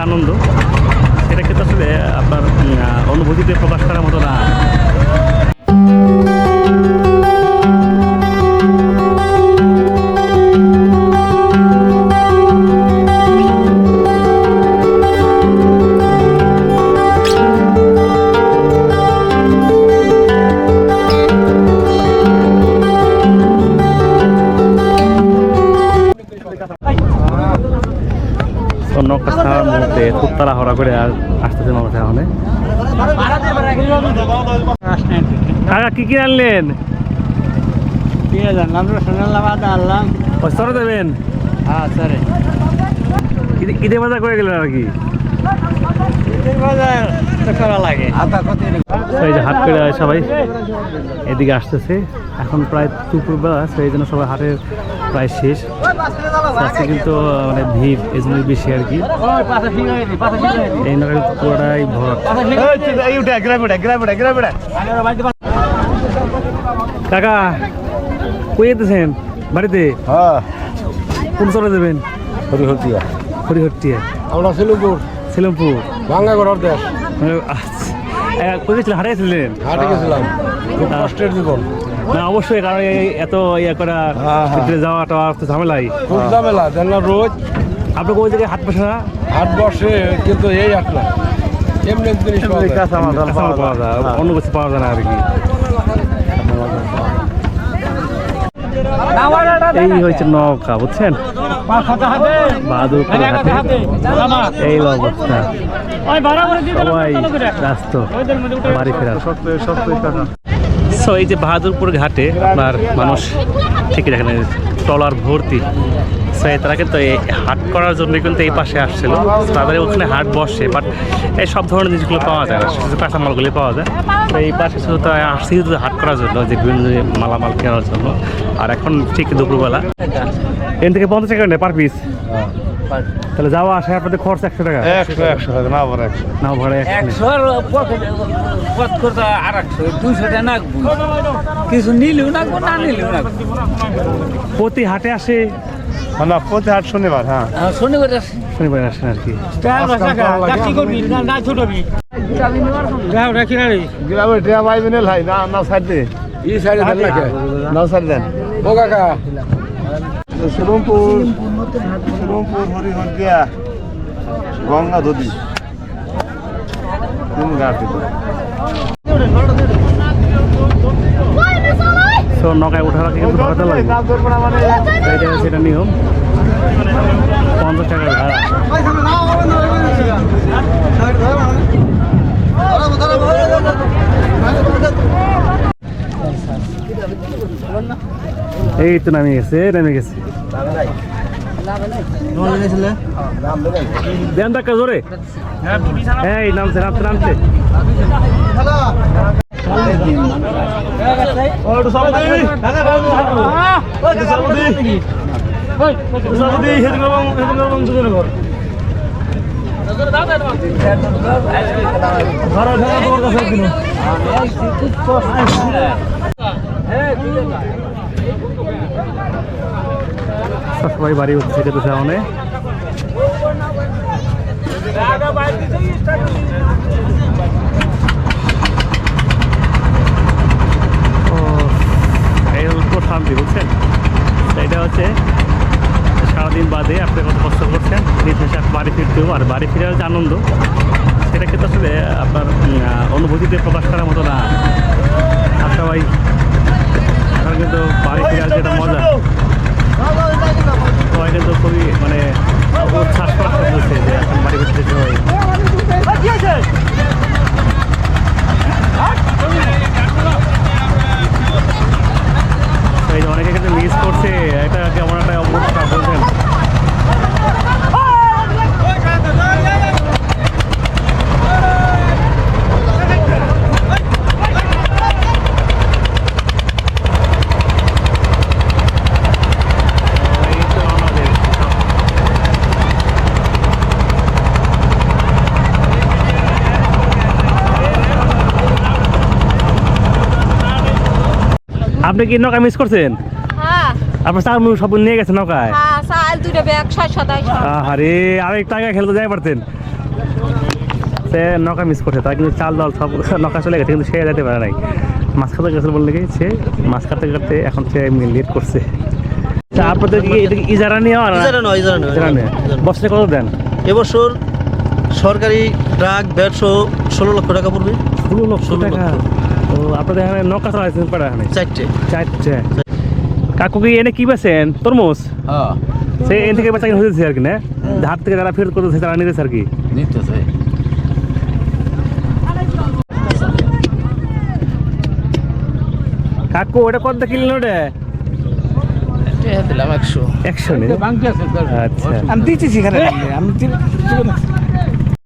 যে আনন্দ। এটা কিন্তু আসলে আপনার অনুভূতিতে প্রকাশ করার মতো না। মুহূর্তে কুত্তারা হরা করে আর আসতেছে মানুষ এখন। কাকা, কি কি আনলেন? করে সবাই এদিকে আসতেছে। এখন প্রায় দুপুরবেলা তো এই জন্য সবাই হাটের প্রায় শেষ। আজকে কিন্তু মানে ভিড় এই জন্যই বেশি আর কি। এই নগর পুরোটাই ভর কাকা কই যেতেছেন? বাড়িতে? হ্যাঁ। কোন চলে দেবেন হরিহরতিয়া হরিহরটিয়া। আমরা শিলুপুর ছিলামপুর ভাঙ্গাগড়ের দেশ। আচ্ছা। আহ, কই গেছিলেন? হারিয়েছিলেন গেছিলাম। কষ্টের জীবন। না অবশ্যই কারণ এই এত ইয়ে করা হ্যাঁ, হ্যাঁ। ভিতরে যাওয়া টাওয়া তো ঝামেলাই। খুব ঝামেলা দেন না রোজ। আপনি কোন জায়গায় হাট বসে না? হাট বসে কিন্তু এই হাট না। এমনি জিনিস পাওয়া যায়। অন্য কিছু পাওয়া যায় না আর কি। এই হয়েছে নৌকা বুঝছেন? ঘাটে এই অবস্থা। সবাই ব্যস্ত। বাড়ি ফেরার। সো এই যে বাহাদুরপুর ঘাটে আপনার মানুষ ঠিক দেখেন টলার ভর্তি। সো তারা কিন্তু এই হাট করার জন্য কিন্তু এই পাশে আসছিল। তাদের ওখানে হাট বসে বাট এই সব ধরনের জিনিসগুলো পাওয়া যায় না। শুধু কাঁচামালগুলি পাওয়া যায়। তো এই পাশে শুধু তারা আসছি শুধু হাট করার জন্য, যে বিভিন্ন মালামাল কেনার জন্য। আর এখন ঠিক দুপুরবেলা। এখান থেকে পঞ্চাশ টাকা নেয় পার পিস তাহলে যাওয়া আসা আপনাদের খরচ একশো টাকা? একশো একশো টাকা না আবার একশো। নাও ভাড়া একশো পথ করতে আর একশো দুইশোটা নাকবো। কিছু নিলেও নাকবো না নিলেও নাকবো। প্রতি হাটে আসে? না প্রতি হাট শনিবার হ্যাঁ। আর শনিবার আসে। শনিবার আসেন আর কি। কি করবি না ছুটবি রাখি না না ভাই না না সাইড দে। ই সাইডে দেন না কে না সাইড দেন। ও কাকা শিলমপুর শিলমপুর হরিহরদিয়া গঙ্গা নদী তিন ঘাট তো নৌকায় ওঠার আগে কিন্তু ভাড়াটা লাগবে। এটা নিয়ম। পঞ্চাশ টাকার ভাড়া। এই তো নামে গেছে নামে গেছে। দেন টাকা জোরে এই নামছে নামছে নামছে সবাই বাড়ি হচ্ছে যেতে সামনে। এই বুঝছেন? এটা হচ্ছে সারাদিন বাদে আপনি কত কষ্ট করছেন দিন বাড়ি ফিরতেও আর বাড়ি ফিরার যে আনন্দ, সেটা কিন্তু আসলে আপনার অনুভূতিতে প্রকাশ করার মতো না আর সবাই এখন কিন্তু বাড়ি ফেরার যেটা মজা সবাই কিন্তু খুবই মানে উচ্ছ্বাস প্রকাশ করতেছে যে এখন বাড়ি ফিরতে সবাই তো এই যে অনেকে কিন্তু মিস করছে এটা কেমন একটা অবস্থা বলছেন এই তো আমাদের আপনি কি নৌকা মিস করছেন? হ্যাঁ। আপনার চাল সব নিয়ে গেছেন নৌকায়? হ্যাঁ চাল দুটো ব্যাগ ছয় সাতাইশ। আরে আরেক টাকা খেলতে যাই পারতেন। সে নৌকা মিস করছে তার কিন্তু চাল দল সব নৌকা চলে গেছে কিন্তু সে যেতে পারে নাই। মাছ খাতে গেছিল বললে কি সে মাছ কাটতে কাটতে এখন সে লেট করছে। আপনাদের কি এটা কি ইজারা নিয়ে আর ইজারা নয় ইজারা নয় ইজারা নিয়ে বছরে কত দেন? এবছর সরকারি ট্রাক ব্যাট সহ ষোলো লক্ষ টাকা পড়বে। ষোলো লক্ষ। টাকা। ও আপনাদের এখানে নৌকা চালাইছেন পাড়া এখানে? চারটে। চারটে। কাকু কি এনে কি বেছেন তরমুজ? হ্যাঁ। সে এন থেকে বেচা কিনে হয়েছে আর কি না? হাত থেকে যারা ফেরত করতেছে তারা নিতেছে আর কি? নিতেছে। কাকু ওটা কত কিনলেন ওটা? দিলাম একশো। একশো আচ্ছা। আমি দিতেছি এখানে আমি